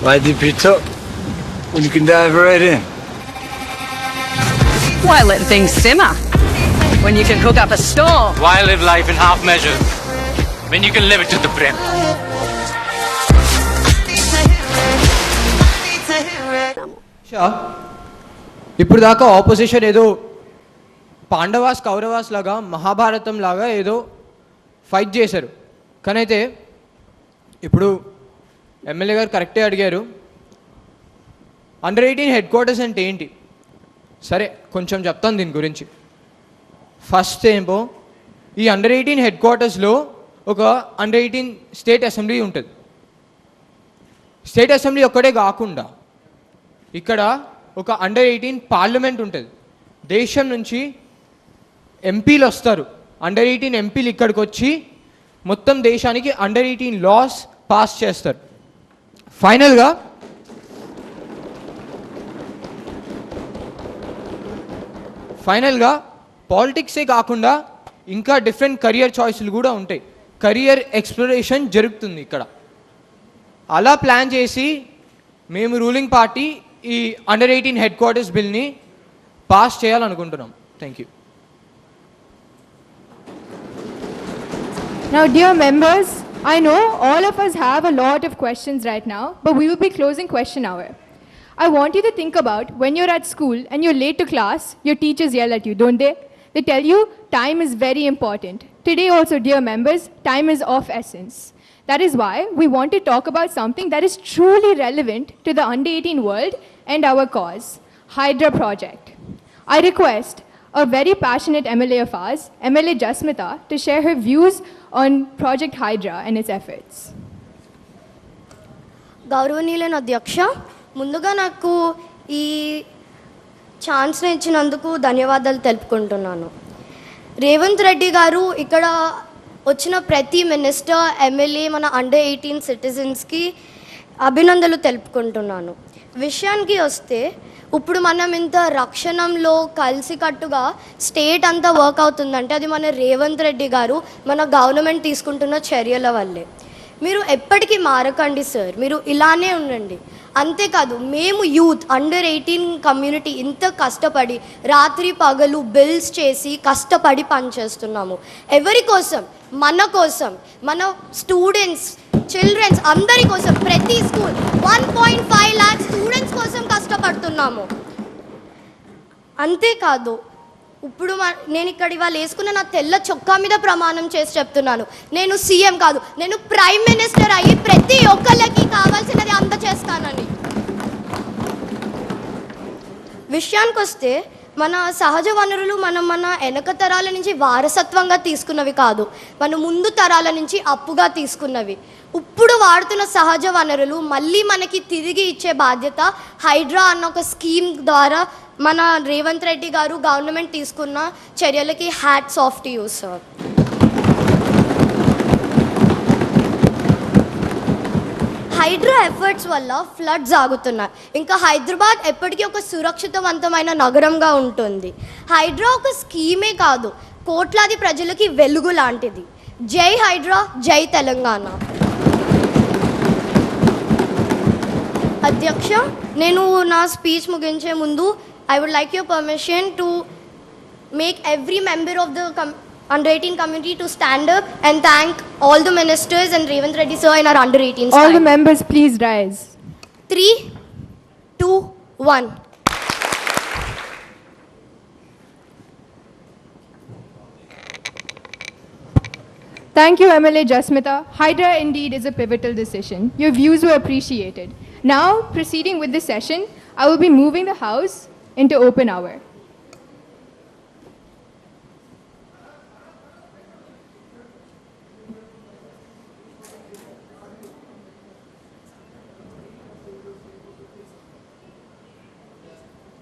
Why deep it up when you can dive right in? Why let things simmer when you can cook up a storm? Why live life in half measures when you can live it to the brim? ఇప్పుడు దాకా opposition ఏదో పాండవాస్ కౌరవాస్ లాగా మహాభారతం లాగా ఏదో fight చేశారు కానీ అయితే ఇప్పుడు ఎమ్మెల్యే గారు కరెక్టే అడిగారు. అండర్ ఎయిటీన్ హెడ్ క్వార్టర్స్ అంటే ఏంటి? సరే కొంచెం చెప్తాను దీని గురించి. ఫస్ట్ ఏమో ఈ అండర్ ఎయిటీన్ హెడ్ క్వార్టర్స్లో ఒక అండర్ ఎయిటీన్ స్టేట్ అసెంబ్లీ ఉంటుంది. స్టేట్ అసెంబ్లీ ఒక్కడే కాకుండా ఇక్కడ ఒక అండర్ ఎయిటీన్ పార్లమెంట్ ఉంటుంది. దేశం నుంచి ఎంపీలు వస్తారు. అండర్ ఎయిటీన్ ఎంపీలు ఇక్కడికి వచ్చి మొత్తం దేశానికి అండర్ ఎయిటీన్ లాస్ పాస్ చేస్తారు. ఫైనల్గా ఫైనల్గా పాలిటిక్సే కాకుండా ఇంకా డిఫరెంట్ కెరియర్ చాయిస్లు కూడా ఉంటాయి. కెరియర్ ఎక్స్ప్లోరేషన్ జరుగుతుంది ఇక్కడ. అలా ప్లాన్ చేసి మేము రూలింగ్ పార్టీ ఈ అండర్ ఎయిటీన్ హెడ్ క్వార్టర్స్ బిల్ని పాస్ చేయాలనుకుంటున్నాం. Thank you Now, dear members, I know all of us have a lot of questions right now, but we will be closing question hour. I want you to think about when you're at school and you're late to class, your teachers yell at you, don't they? They tell you time is very important. Today, also, dear members, time is of essence. That is why we want to talk about something that is truly relevant to the under 18 world and our cause Hydra Project. I request a very passionate MLA of ours, MLA Jasmita, to share her views on Project Hydra and its efforts. గౌరవనీయులైన అధ్యక్ష ముందుగా నాకు ఈ ఛాన్స్ని ఇచ్చినందుకు ధన్యవాదాలు తెలుపుకుంటున్నాను రేవంత్ రెడ్డి గారు ఇక్కడ వచ్చిన ప్రతి మినిస్టర్ ఎమ్మెల్యే మన అండర్ ఎయిటీన్ సిటిజన్స్కి అభినందనలు తెలుపుకుంటున్నాను విషయానికి వస్తే ఇప్పుడు మనం ఇంత రక్షణంలో కలిసికట్టుగా స్టేట్ అంతా వర్క్ అవుతుందంటే అది మన రేవంత్ రెడ్డి గారు మన గవర్నమెంట్ తీసుకుంటున్న చర్యల వల్లే. మీరు ఎప్పటికీ మారకండి సార్ మీరు ఇలానే ఉండండి. అంతేకాదు మేము యూత్ అండర్ ఎయిటీన్ కమ్యూనిటీ ఇంత కష్టపడి రాత్రి పగలు బిల్స్ చేసి కష్టపడి పనిచేస్తున్నాము. ఎవరి కోసం? మన కోసం. మన స్టూడెంట్స్ చిల్డ్రన్స్ అందరి కోసం ప్రతి school one point five lakhs students కోసం కష్టపడుతున్నాము. అంతేకాదు ఇప్పుడు మ- నేను ఇక్కడ ఇవాళ వేసుకున్న నా తెల్ల చొక్కా మీద ప్రమాణం చేసి చెప్తున్నాను. నేను సీఎం కాదు నేను ప్రైమ్ మినిస్టర్ అయ్యి ప్రతి ఒక్కళ్ళకి కావాల్సినది అందచేస్తానని. విషయానికి వస్తే మన సహజ వనరులు మనం మన వెనక తరాల నుంచి వారసత్వంగా తీసుకున్నవి కాదు మన ముందు తరాల నుంచి అప్పుగా తీసుకున్నవి. ఇప్పుడు వాడుతున్న సహజ వనరులు మళ్ళీ మనకి తిరిగి ఇచ్చే బాధ్యత హైడ్రా అన్న ఒక స్కీమ్ ద్వారా మన రేవంత్ రెడ్డి గారు గవర్నమెంట్ తీసుకున్న చర్యలకి hats off to use sir. Hydraa efforts వల్ల ఫ్లడ్స్ ఆగుతున్నాయి. ఇంకా హైదరాబాద్ ఎప్పటికీ ఒక సురక్షితవంతమైన నగరంగా ఉంటుంది. హైడ్రా ఒక స్కీమే కాదు కోట్లాది ప్రజలకి వెలుగు లాంటిది. జై హైడ్రా జై తెలంగాణ. అధ్యక్ష నేను నా స్పీచ్ ముగించే ముందు I would like your permission to make every member of the come under 18 community to stand up and thank all the ministers and Revant Reddy sir in our under 18 All the members, please rise. Three, two, one. Thank you, MLA Jasmita. Hydra indeed is a pivotal decision. Your views were appreciated. Now, proceeding with the session, I will be moving the House into open hour.